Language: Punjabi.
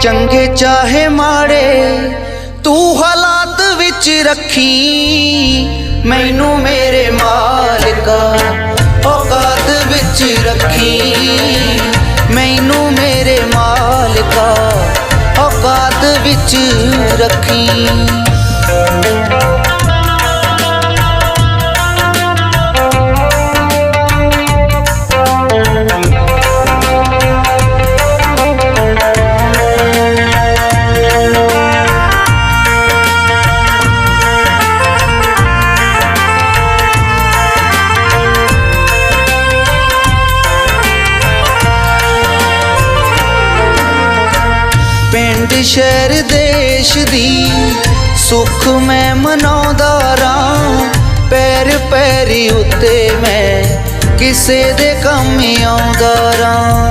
ਚੰਗੇ ਚਾਹੇ ਮਾੜੇ, ਤੂੰ ਹਾਲਾਤ ਵਿੱਚ ਰੱਖੀ। ਮੈਨੂੰ ਮੇਰੇ ਮਾਲਕਾ, ਔਕਾਤ ਵਿੱਚ ਰੱਖੀ। ਮੈਨੂੰ ਮੇਰੇ ਮਾਲਕਾ, ਔਕਾਤ ਵਿੱਚ ਰੱਖੀ। ਸ਼ਹਿਰ ਦੇਸ਼ ਦੀ ਸੁੱਖ ਮੈਂ ਮਨਾਉਂਦਾ ਰਾਂ ਪੈਰ ਪੈਰੀ ਉੱਤੇ ਮੈਂ ਕਿਸੇ ਦੇ ਕੰਮ ਆਉਂਦਾ ਰਾਂ